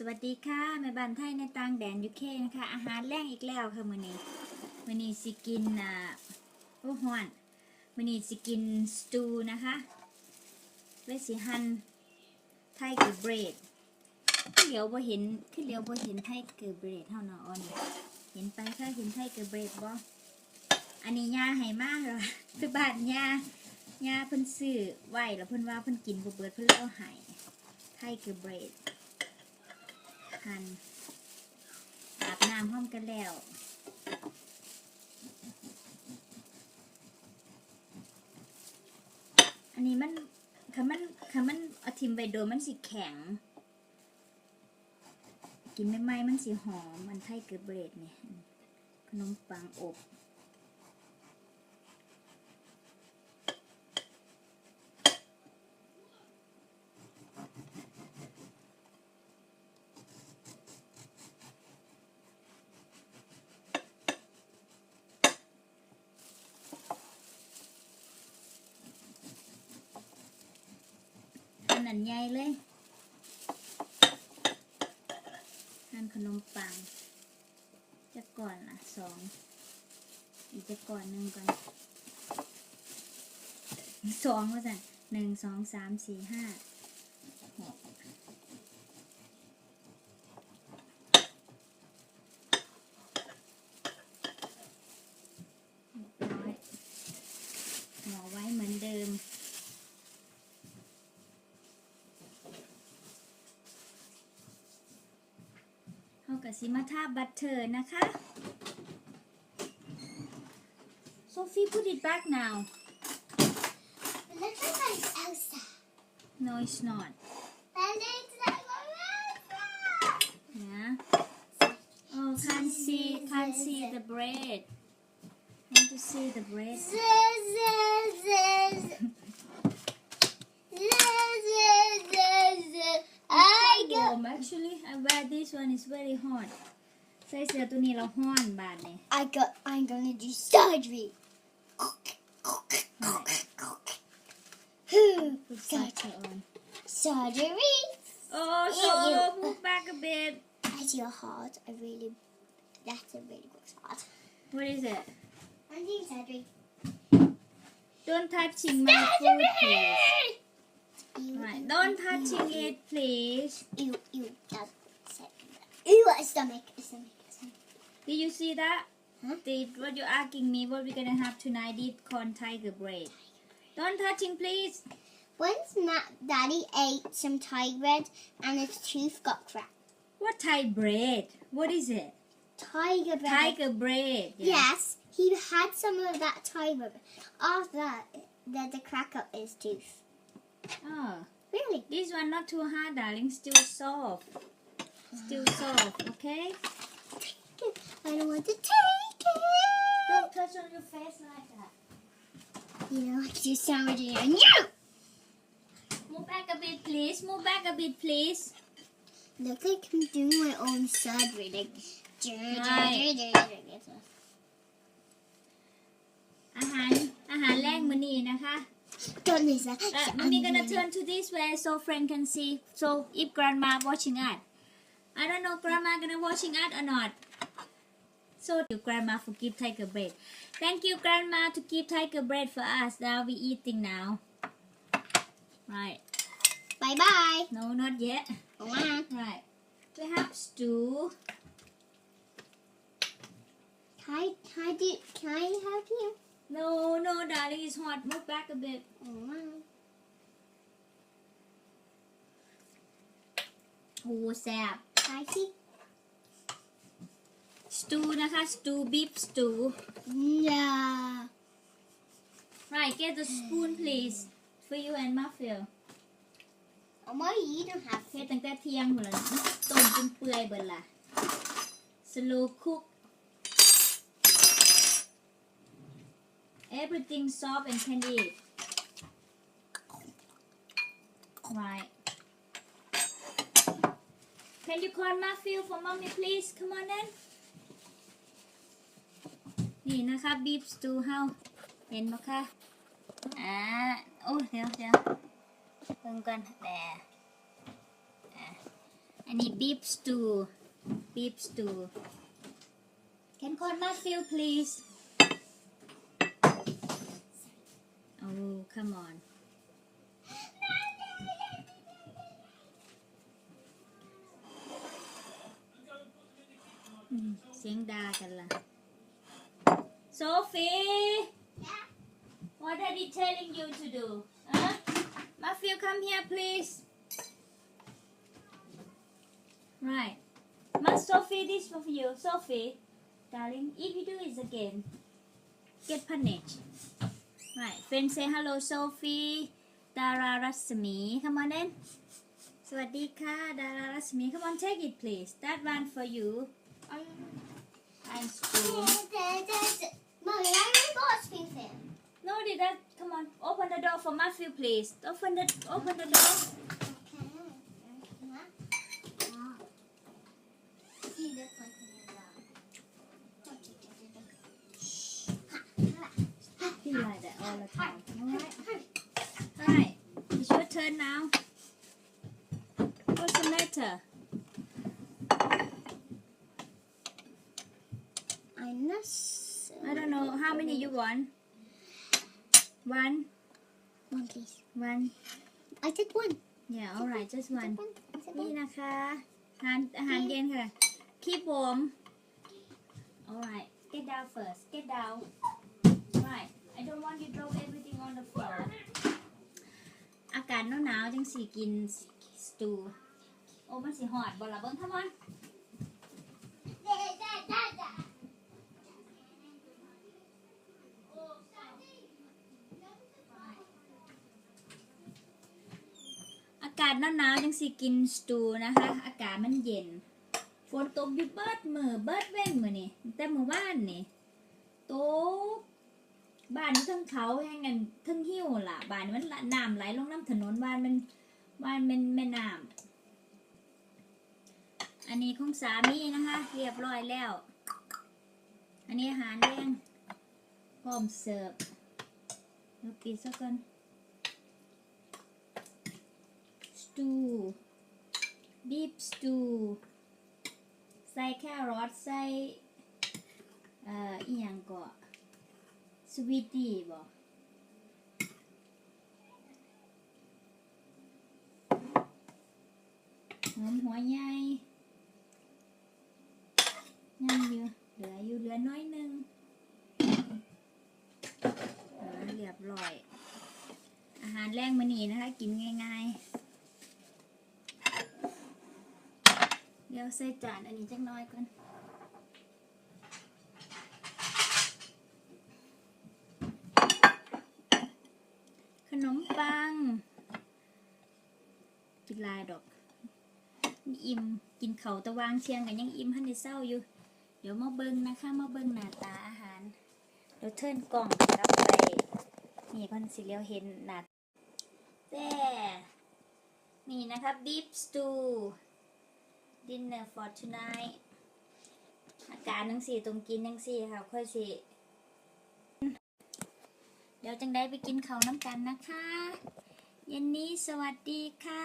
สวัสดีค่ะแม่บ้านไทยในต่างแดนยูเคนะคะอาหารแรงอีกแล้วค่ะมื้อนี้มื้อนี้สิกินอ่าโอ้ฮอนมื้อนี้สิกินสตูนะคะเลสิหันไทเกอร์เบรดขึ้นเหลียวบ่เห็นขึ้นเหลียวบ่เห็นไทเกอร์เบรดเท่านออน เห็นไปค่ะเห็นไทเกอร์เบรดบ่อันนี้ยาให้มากเหรอคือบาดยายาเพิ่นซื้อไหวแล้วเพิ่นว่าเพิ่นกินบ่เบิดเพิ่นเล่าให้ไทเกอร์เบรดั่นอาบน้ำห้องกันแล้ว อันนี้มันคันมันคันมันอาทิมไปโดนมันสีแข็ง กินไม่ไหมมันสีหอม มันไทยเกลือเบรดเนี่ยขนมปังอบนั่นใหญ่เลยหั่นขนมปังจะก่อนละสองอีกจะก่อนหนึ่งก่อนสองว่าสั่นหนึ่งสองสามสี่ห้าสิมาทาบัตเตอร์นะคะ Sophie put it back now It looks like Elsa No it's not it's like Elsa Yeah Oh can't see can't see the bread Want to see the bread sun is very hot Say, ใส่เสื้อตัวนี้เราห้อนบาดเนี่ย I got I'm gonna do surgery Who surgery on. surgery Oh so move back a bit at your heart I really that's a really good heart What is it I'm doing surgery Don't touching my food please Ew, Right, ew, don't touch it please ew, ew, that's Ew, a stomach, a stomach, a stomach. Did you see that? Huh? Did what you asking me what we're gonna have tonight is corn tiger bread. Don't touch him, please. Once that Daddy ate some Thai bread and his tooth got cracked. What Thai bread? What is it? Tiger bread. Tiger bread. Yeah. Yes, he had some of that tiger bread. After that, the crack up his tooth. Oh. Really? This one not too hard, darling. Still soft still soft, okay? I don't want to take it. Don't touch on your face like that. You know, like you sounding on you. Move back a bit, please. Move back a bit, please. Look like I'm doing my own side reading. Right. อาหารอาหารแรกมื้อนี้นะคะ uh-huh. uh-huh. uh-huh. Uh, i gonna turn to this way so friend can see. So if grandma watching us. I don't know grandma gonna watching ad or not. So you grandma for give tiger bread. Thank you grandma to give tiger bread for us that we eating now. Right. Bye bye. No, not yet. Wow. Right. Perhaps to. Can I, can I, do, can I help you? No, no, darling, it's hot. Move back a bit. Wow. Oh, sap. ท้ายที่สตูนะคะสตูบีบสตู yeah right get the spoon please for you and Muffin เอามาอีกนะคะเพื่อตั้งแต่เที่ยงหมดแล้วต้มจนเปื่อยเบิดละ slow cook everything soft and candy right Can you call Matthew for mommy please? Come on uh, oh, then. Uh, นี่นะคะบีฟสตูเฮาเห็นไหมคะอ่าโอ้เดี๋ยวเดี๋ยวเพิ่งก่อนแต่อันนี้บีฟสตูบีฟสตู Can call Matthew please? Oh, come on. เสียงดากันล่ะ hmm, Sophie yeah? what are they telling you to do huh? Matthew come here please right Must Sophie this for you Sophie darling if you do it again get punished right friend say hello Sophie ดารารัศมี come on in สวัสดีค่ะดารารัศมี come on take it please that one for you and spoon. Mommy, I want ice cream fan. No, did that? Come on, open the door for Matthew, please. Open the open the door. He like that all the time. All right. All right. Yes. I don't know how many you want. One, One, please. one. I said one. Yeah, alright, just one. e a นี่ n นะคะอาหารอาหารเย็นค่ะคีบผม alright get down first get down right I don't want you drop everything on the floor อากาศหนาวๆจังสีกินสตูโอ้มันสีหอดบอละเบิ้งทำไมาศหนาวๆจังสิกินสตูนะคะ อากาศมันเย็น ฝนตกอยู่เบิดมือเบิดเว้นมือนี่แต่มือว้านนี่โตกบ้านทั้งเขาแห้งกันทั้งหิ้วล่ะ บ้านมันน้ำไหลลงน้ำถนนบ้านมันบ้านมันแม่น้ำอันนี้ของสามีนะคะเรียบร้อยแล้ว อันนี้อาหารแดงพร้อมเสิร์ฟเราปิดซะก่อนตูบีบ t ตู ใส่แครอทใส่เอ่ออีหยังก็สวีตี้บ่หอมหัวใหญ่ยังอยู่ เหลืออยู่เหลือน้อยนึงเรียบร้อย อาหารแรงมอนีนะคะ กินง่ายๆี๋ยวใส่จานอันนี้จักน้อยก่อนขนมปัง กินลายดอก อิ่มกินเขาตะวางเชียงกันยังอิ่มหันดิเศร้าอยู่ เดี๋ยวมาเบิ้งนะคะมาเบิ้งหน้าตาอาหารเดี๋ยวเทิร์นกล่องรับไป นี่คนสิเลียวเห็นหน้าแต่นี่นะคะบีฟสตู dinner for tonight อาการนังสี่ตรงกินนังสี่ค่ะค่อยสิเดี๋ยวจังได้ไปกินเขาน้ำกันนะคะเย็นนี้สวัสดีค่ะ